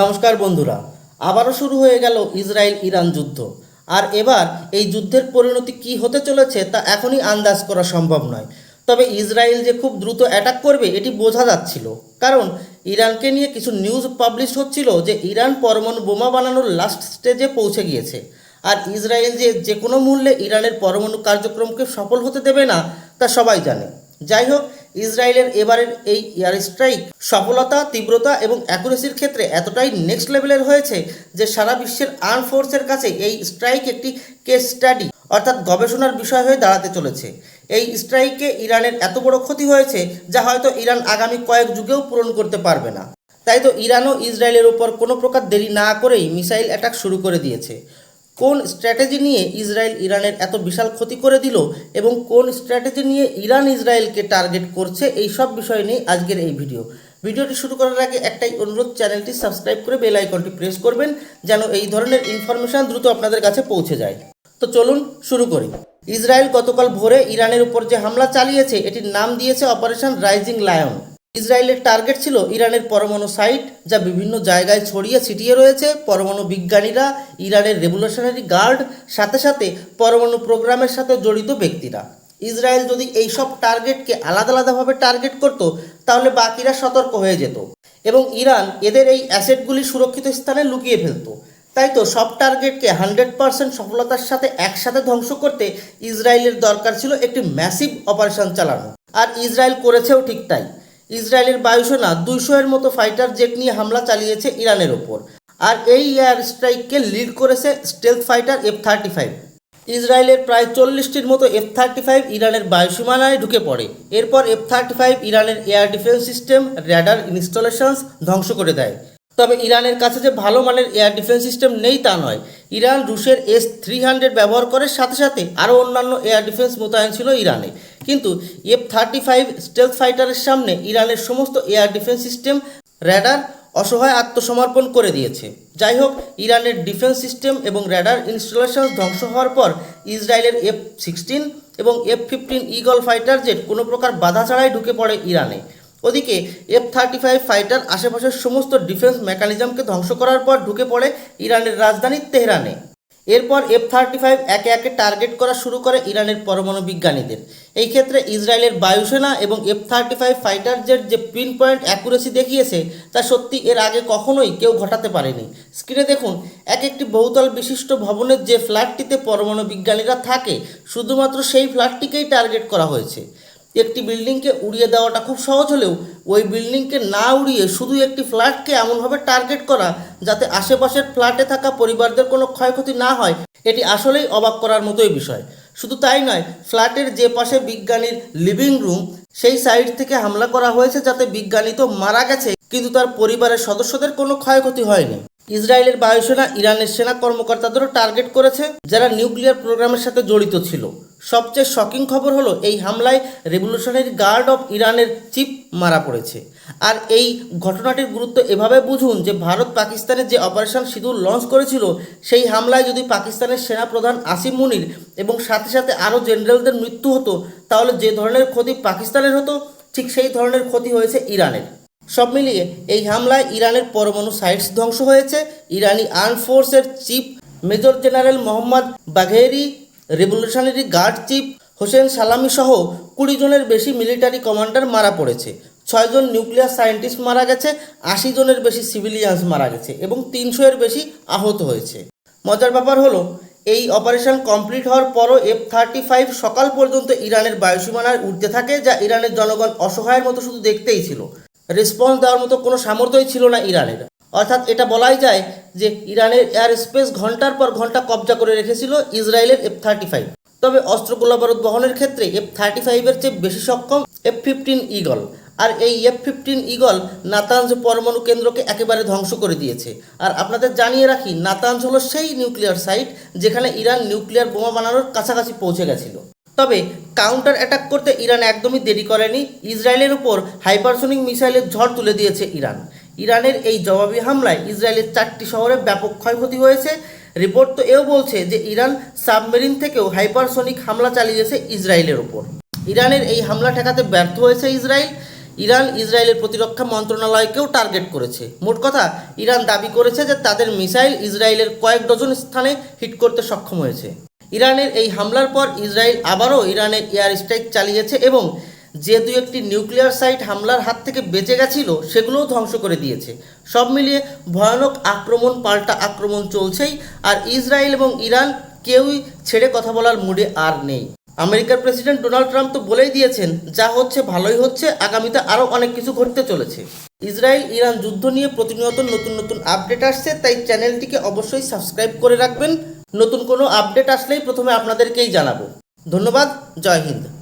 নমস্কার বন্ধুরা, আবারও শুরু হয়ে গেল ইসরায়েল ইরান যুদ্ধ। আর এবার এই যুদ্ধের পরিণতি কি হতে চলেছে তা এখনই আন্দাজ করা সম্ভব নয়। তবে ইসরায়েল যে খুব দ্রুত অ্যাটাক করবে, এটি বোঝা যাচ্ছিল। কারণ ইরানকে নিয়ে কিছু নিউজ পাবলিশ হচ্ছিল যে ইরান পরমাণু বোমা বানানোর লাস্ট স্টেজে পৌঁছে গিয়েছে। আর ইসরায়েল যে যে কোনো মূল্যে ইরানের পরমাণু কার্যক্রমকে সফল হতে দেবে না, তা সবাই জানে। যাই হোক ইসরায়েলের এবারের এই এয়ার স্ট্রাইক সফলতা, তীব্রতা এবং অ্যাকুরেসির ক্ষেত্রে এতটাই নেক্সট লেভেলের হয়েছে যে সারা বিশ্বের আর্ম ফোর্সের কাছে এই স্ট্রাইক একটি কেস স্টাডি অর্থাৎ গবেষণার বিষয় হয়ে দাঁড়াতে চলেছে। এই স্ট্রাইকে ইরানের এত বড় ক্ষতি হয়েছে যা হয়তো ইরান আগামী কয়েক যুগেও পূরণ করতে পারবে না। তাই তো ইরানও ইসরায়েলের উপর কোনো প্রকার দেরি না করেই মিসাইল অ্যাটাক শুরু করে দিয়েছে। কোন স্ট্র্যাটেজি নিয়ে ইসরায়েল ইরানের এত বিশাল ক্ষতি করে দিল এবং কোন স্ট্র্যাটেজি নিয়ে ইরান ইসরায়েলকে টার্গেট করছে এই সব বিষয় নিয়ে আজকের এই ভিডিও। ভিডিওটি শুরু করার আগে একটাই অনুরোধ, চ্যানেলটি সাবস্ক্রাইব করে বেল আইকনটি প্রেস করবেন যেন এই ধরনের ইনফরমেশন দ্রুত আপনাদের কাছে পৌঁছে যায়। তো চলুন শুরু করি। ইসরায়েল গতকাল ভোরে ইরানের উপর যে হামলা চালিয়েছে, এটির নাম দিয়েছে অপারেশন রাইজিং লায়ন। ইসরায়েলের টার্গেট ছিল ইরানের পরমাণু সাইট, যা বিভিন্ন জায়গায় ছড়িয়ে ছিটিয়ে রয়েছে। পরমাণু বিজ্ঞানীরা ইরানের রেভলিউশনারি গার্ড, সাথে সাথে পরমাণু প্রোগ্রামের সাথে জড়িত ব্যক্তিরা। ইসরায়েল যদি এই সব টার্গেটকে আলাদা আলাদাভাবে টার্গেট করত, তাহলে বাকিরা সতর্ক হয়ে যেত এবং ইরান এদের এই অ্যাসেটগুলি সুরক্ষিত স্থানে লুকিয়ে ফেলতো। তাই তো সব টার্গেটকে হান্ড্রেড পার্সেন্ট সফলতার সাথে একসাথে ধ্বংস করতে ইসরায়েলের দরকার ছিল একটি ম্যাসিভ অপারেশন চালানো। আর ইসরায়েল করেছেও ঠিক তাই। ইসরায়েলের বায়ুসেনা দুইশো এর মতো ফাইটার জেট নিয়ে হামলা চালিয়েছে ইরানের ওপর। আর এই এয়ার স্ট্রাইককে লিড করেছে stealth fighter F thirty five ইসরায়েলের প্রায় চল্লিশটির মতো এফ থার্টি ফাইভ ইরানের বায়ুসীমানায় ঢুকে পড়ে। এরপর এফ থার্টি ফাইভ ইরানের air defence system radar installations ধ্বংস করে দেয়। তবে ইরানের কাছে যে ভালো মানের এয়ার ডিফেন্স সিস্টেম নেই তা নয়। ইরান, রুশের এস থ্রি হান্ড্রেড ব্যবহার করে সাথে সাথে আরও অন্যান্য এয়ার ডিফেন্স মোতায়েন ছিল ইরানে। কিন্তু এফ থার্টি ফাইভ স্টেলথ ফাইটারের সামনে ইরানের সমস্ত এয়ার ডিফেন্স সিস্টেম র্যাডার অসহায় আত্মসমর্পণ করে দিয়েছে। যাই হোক, ইরানের ডিফেন্স সিস্টেম এবং র্যাডার ইনস্টলেশন ধ্বংস হওয়ার পর ইসরায়েলের এফ সিক্সটিন এবং F fifteen eagle fighter jet কোনো প্রকার বাধা ছাড়াই ঢুকে পড়ে ইরানে। ওদিকে এফ থার্টি ফাইভ ফাইটার আশেপাশের সমস্ত ডিফেন্স মেকানিজমকে ধ্বংস করার পর ঢুকে পড়ে ইরানের রাজধানী তেহরানে। এরপর এফ থার্টি ফাইভ একে একে টার্গেট করা শুরু করে ইরানের পরমাণু বিজ্ঞানীদের। এই ক্ষেত্রে ইসরায়েলের বায়ুসেনা এবং F thirty five fighter jet যে পিন পয়েন্ট অ্যাকুরেসি দেখিয়েছে, তা সত্যি এর আগে কখনোই কেউ ঘটাতে পারেনি। স্ক্রিনে দেখুন, এক একটি বহুতল বিশিষ্ট ভবনের যে ফ্ল্যাটটিতে পরমাণু বিজ্ঞানীরা থাকে, শুধুমাত্র সেই ফ্ল্যাটটিকেই টার্গেট করা হয়েছে। একটি বিল্ডিংকে উড়িয়ে দেওয়াটা খুব সহজ হলেও ওই বিল্ডিংকে না উড়িয়ে শুধু একটি ফ্ল্যাটকে এমনভাবে টার্গেট করা যাতে আশেপাশের ফ্ল্যাটে থাকা পরিবারদের কোনো ক্ষয়ক্ষতি না হয়, এটি আসলেই অবাক করার মতোই বিষয়। শুধু তাই নয়, ফ্ল্যাটের যে পাশে বিজ্ঞানীর লিভিং রুম, সেই সাইড থেকে হামলা করা হয়েছে যাতে বিজ্ঞানী তো মারা গেছে, কিন্তু তার পরিবারের সদস্যদের কোনো ক্ষয়ক্ষতি হয়নি। ইসরায়েলের বায়ুসেনা, ইরানের সেনা কর্মকর্তাদেরও টার্গেট করেছে যারা নিউক্লিয়ার প্রোগ্রামের সাথে জড়িত ছিল। সবচেয়ে শকিং খবর হলো, এই হামলায় রেভলিউশনারি গার্ড অফ ইরানের চিফ মারা পড়েছে। আর এই ঘটনাটির গুরুত্ব এভাবে বুঝুন যে ভারত পাকিস্তানের যে অপারেশন সিঁদুর লঞ্চ করেছিল, সেই হামলায় যদি পাকিস্তানের সেনাপ্রধান আসিম মুনির এবং সাথে সাথে আরও জেনারেলদের মৃত্যু হতো, তাহলে যে ধরনের ক্ষতি পাকিস্তানের হতো, ঠিক সেই ধরনের ক্ষতি হয়েছে ইরানের। সব মিলিয়ে এই হামলায় ইরানের পরমাণু সাইটস ধ্বংস হয়েছে। ইরানি আর্ম ফোর্সের chief major general Mohammad Bagheri revolutionary guard chief Hossein Salami সহ কুড়ি জনের বেশি মিলিটারি কমান্ডার মারা পড়েছে। ছয়জন নিউক্লিয়ার সায়েন্টিস্ট মারা গেছে, আশি জনের বেশি সিভিলিয়ান্স মারা গেছে এবং তিনশো এর বেশি আহত হয়েছে। মজার ব্যাপার হলো, এই অপারেশন কমপ্লিট হওয়ার পরও এফ থার্টি ফাইভ সকাল পর্যন্ত ইরানের বায়ুসীমানায় উঠতে থাকে, যা ইরানের জনগণ অসহায়ের মতো শুধু দেখতেই ছিল। রেসপন্স দেওয়ার মতো কোনো সামর্থ্যই ছিল না ইরানের। অর্থাৎ এটা বলাই যায় যে ইরানের এয়ার স্পেস ঘণ্টার পর ঘণ্টা কবজা করে রেখেছিল ইসরায়েলের এফ থার্টি ফাইভ তবে অস্ত্র গোলাবারুদ বহনের ক্ষেত্রে এফ থার্টি ফাইভের চেয়ে বেশি সক্ষম এফ ফিফটিন ইগল আর এই এফ ফিফটিন ইগল নাতাঞ্জ পরমাণু কেন্দ্রকে একেবারে ধ্বংস করে দিয়েছে। আর আপনাদের জানিয়ে রাখি নাতাঞ্জ হলো সেই নিউক্লিয়ার সাইট যেখানে ইরান নিউক্লিয়ার বোমা বানানোর কাছাকাছি পৌঁছে গেছিল। তবে কাউন্টার অ্যাটাক করতে ইরান একদমই দেরি করেনি। ইসরায়েলের উপর হাইপারসোনিক মিসাইলের ঝড় তুলে দিয়েছে ইরান। ইরানের এই জবাবি হামলায় ইসরায়েলের চারটি শহরে ব্যাপক ক্ষয়ক্ষতি হয়েছে। রিপোর্ট তো এও বলছে যে ইরান সাবমেরিন থেকেও হাইপারসোনিক হামলা চালিয়েছে ইসরায়েলের ওপর ইরানের এই হামলা ঠেকাতে ব্যর্থ হয়েছে ইসরায়েল। ইরান ইসরায়েলের প্রতিরক্ষা মন্ত্রণালয়কেও টার্গেট করেছে। মোট কথা, ইরান দাবি করেছে যে তাদের মিসাইল ইসরায়েলের কয়েক ডজন স্থানে হিট করতে সক্ষম হয়েছে। ইরানের এই হামলার পর ইসরায়েল আবারও ইরানের এয়ার স্ট্রাইক চালিয়েছে এবং যে দু একটি নিউক্লিয়ার সাইট হামলার হাত থেকে বেঁচে গেছিল, সেগুলোও ধ্বংস করে দিয়েছে। সব মিলিয়ে ভয়ানক আক্রমণ, পাল্টা আক্রমণ চলছেই, আর ইসরায়েল এবং ইরান কেউই ছেড়ে কথা বলার মুডে আর নেই। আমেরিকার প্রেসিডেন্ট ডোনাল্ড ট্রাম্প তো বলেই দিয়েছেন, যা হচ্ছে ভালোই হচ্ছে, আগামীতে আরও অনেক কিছু ঘটতে চলেছে। ইসরায়েল ইরান যুদ্ধ নিয়ে প্রতিনিয়ত নতুন নতুন আপডেট আসছে, তাই চ্যানেলটিকে অবশ্যই সাবস্ক্রাইব করে রাখবেন। নতুন কোনো আপডেট আসলেই প্রথমে আপনাদেরকেই জানাব। ধন্যবাদ জয় হিন্দ।